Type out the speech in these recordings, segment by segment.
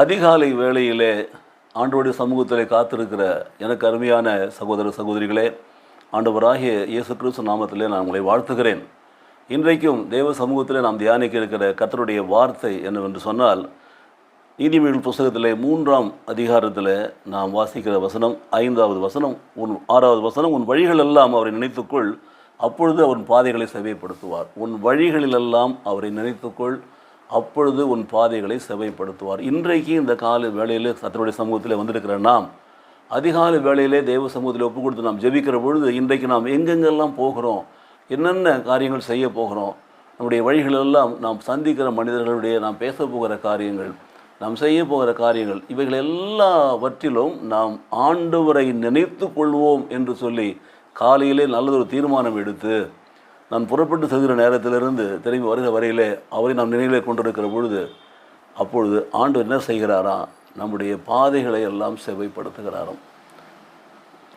அதிகாலை வேளையிலே ஆண்டோடைய சமூகத்தில் காத்திருக்கிற எனக்கு அருமையான சகோதர சகோதரிகளே ஆண்டவராகிய இயேசு கிறிஸ்து நாமத்திலே நான் உங்களை வாழ்த்துகிறேன். இன்றைக்கும் தேவ சமூகத்தில் நாம் தியானிக்க இருக்கிற கத்தருடைய வார்த்தை என்னவென்று சொன்னால் நீதிமொழிகள் புஸ்தகத்தில் மூன்றாம் அதிகாரத்தில் நாம் வாசிக்கிற வசனம் ஐந்தாவது வசனம் உன் ஆறாவது வசனம் உன் வழிகள் எல்லாம் அவரை நினைத்துக்கொள் அப்பொழுது அவன் பாதைகளை செவைப்படுத்துவார். உன் வழிகளிலெல்லாம் அவரை நினைத்துக்கொள் அப்பொழுது உன் பாதைகளை செவைப்படுத்துவார் இன்றைக்கு இந்த கால வேலையில் சத்தருடைய சமூகத்தில் வந்திருக்கிற நாம் அதிகாலை வேளையிலே தெய்வ சமூகத்தில் ஒப்பு கொடுத்து நாம் ஜெபிக்கிற பொழுது இன்றைக்கு நாம் எங்கெங்கெல்லாம் போகிறோம் என்னென்ன காரியங்கள் செய்ய போகிறோம் நம்முடைய வழிகளெல்லாம் நாம் சந்திக்கிற மனிதர்களுடைய நாம் பேச போகிற காரியங்கள் நாம் செய்ய போகிற காரியங்கள் இவைகள் எல்லாவற்றிலும் நாம் ஆண்டவரை நினைத்து கொள்வோம் என்று சொல்லி காலையிலே நல்லதொரு தீர்மானம் எடுத்து நான் புறப்பட்டு செல்கிற நேரத்திலிருந்து திரும்பி வருகிற வரையிலே அவரை நாம் நினைவிலே கொண்டிருக்கிற பொழுது அப்பொழுது ஆண்டு என்ன செய்கிறாரா? நம்முடைய பாதைகளை எல்லாம் செவைப்படுத்துகிறாராம்.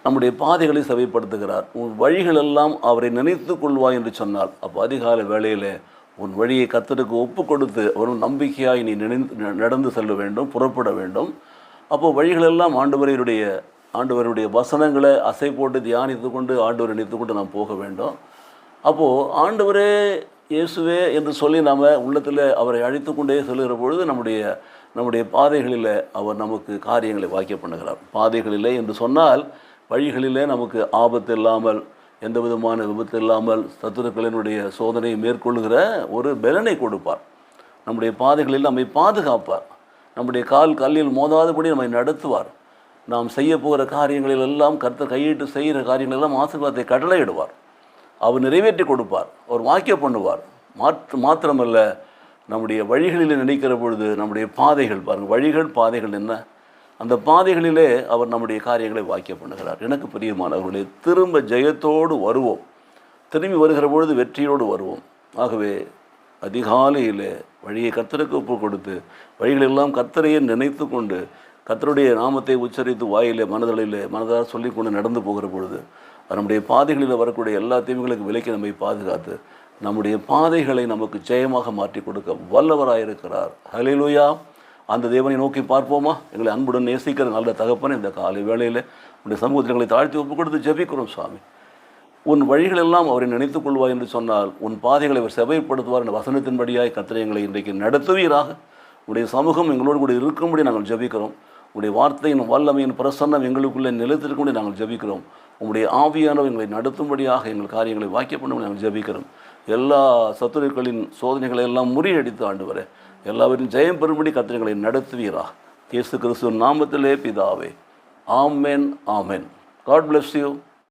நம்முடைய பாதைகளை செவைப்படுத்துகிறார். உன் வழிகளெல்லாம் அவரை நினைத்து கொள்வாய் என்று சொன்னால் அப்போ அதிகாலை வேளையிலே உன் வழியை கத்தருக்கு ஒப்பு கொடுத்து வரும் நம்பிக்கையாய் நீ நினைந்து நடந்து செல்ல வேண்டும் புறப்பட வேண்டும். அப்போது வழிகளெல்லாம் ஆண்டவரையுடைய ஆண்டவருடைய வசனங்களை அசை போட்டு தியானித்து கொண்டு ஆண்டவர் நினைத்து கொண்டு நாம் போக வேண்டும். அப்போது ஆண்டவரே இயேசுவே என்று சொல்லி நாம் உள்ளத்தில் அவரை அழைத்து கொண்டே செல்கிற பொழுது நம்முடைய நம்முடைய பாதைகளில் அவர் நமக்கு காரியங்களை வாக்கிய பண்ணுகிறார். பாதைகளிலே என்று சொன்னால் வழிகளிலே நமக்கு ஆபத்து இல்லாமல் எந்த விதமான விபத்து இல்லாமல் சத்துருக்களினுடைய சோதனையை மேற்கொள்கிற ஒரு பலனை கொடுப்பார். நம்முடைய பாதைகளில் நம்மை பாதுகாப்பார். நம்முடைய கால் கல்லில் மோதாதபடி நம்மை நடத்துவார். நாம் செய்ய போகிற காரியங்களில் எல்லாம் கருத்தை கையிட்டு செய்கிற காரியங்களெல்லாம் ஆசீர்வாதத்தை கடலையிடுவார் அவர் நிறைவேற்றி கொடுப்பார். அவர் வாக்கியம் பண்ணுவார். மாற்று மாத்திரமல்ல நம்முடைய வழிகளில் நினைக்கிற பொழுது நம்முடைய பாதைகள் பாருங்கள் வழிகள் பாதைகள் என்ன? அந்த பாதைகளிலே அவர் நம்முடைய காரியங்களை வாக்கிய பண்ணுகிறார். எனக்கு பிரியமானவர்களே திரும்ப ஜெயத்தோடு வருவோம். திரும்பி வருகிற பொழுது வெற்றியோடு வருவோம். ஆகவே அதிகாலையில் வழியை கத்தருக்கு ஒப்பு கொடுத்து வழிகளெல்லாம் கத்தரையே நினைத்து கொண்டு கத்தருடைய நாமத்தை உச்சரித்து வாயிலே மனதளிலே மனதாக சொல்லிக் கொண்டு நடந்து போகிற பொழுது நம்முடைய பாதைகளில் வரக்கூடிய எல்லா தீமைகளுக்கும் விலைக்கு நம்மை பாதுகாத்து நம்முடைய பாதைகளை நமக்கு ஜெயமாக மாற்றி கொடுக்க வல்லவராயிருக்கிறார் ஹலிலுயா அந்த தேவனை நோக்கி பார்ப்போமா? எங்களை அன்புடன் நேசிக்கிற நல்ல தகப்பன் இந்த காலை வேளையில் உடைய சமூகத்தில் எங்களை தாழ்த்தி ஒப்பு கொடுத்து ஜெபிக்கிறோம் சுவாமி. உன் வழிகளெல்லாம் அவரை நினைத்துக் கொள்வாய் என்று சொன்னால் உன் பாதைகளை அவர் செவைப்படுத்துவார் என்ற வசனத்தின்படியாய் கத்திரை எங்களை இன்றைக்கு நடத்துவீராக. உடைய சமூகம் எங்களோடு கூட இருக்கும்படி நாங்கள் ஜெபிக்கிறோம். உடைய வார்த்தையின் வல்லமையின் பிரசன்னம் எங்களுக்குள்ளே நிலைத்திருக்கும்படி நாங்கள் ஜபிக்கிறோம். உங்களுடைய ஆவியானவர் எங்களை நடத்தும்படியாக எங்கள் காரியங்களை வாக்கிய பண்ணும்படி நாங்கள் ஜபிக்கிறோம். எல்லா சத்துருக்களின் சோதனைகளை எல்லாம் முறியடித்து ஆண்டு வர எல்லாவரும் ஜெயம் பெறும்படி கத்திரங்களை நடத்துவீரா. இயேசு கிறிஸ்துவின் நாமத்திலே பிதாவே. Amen amen. God bless you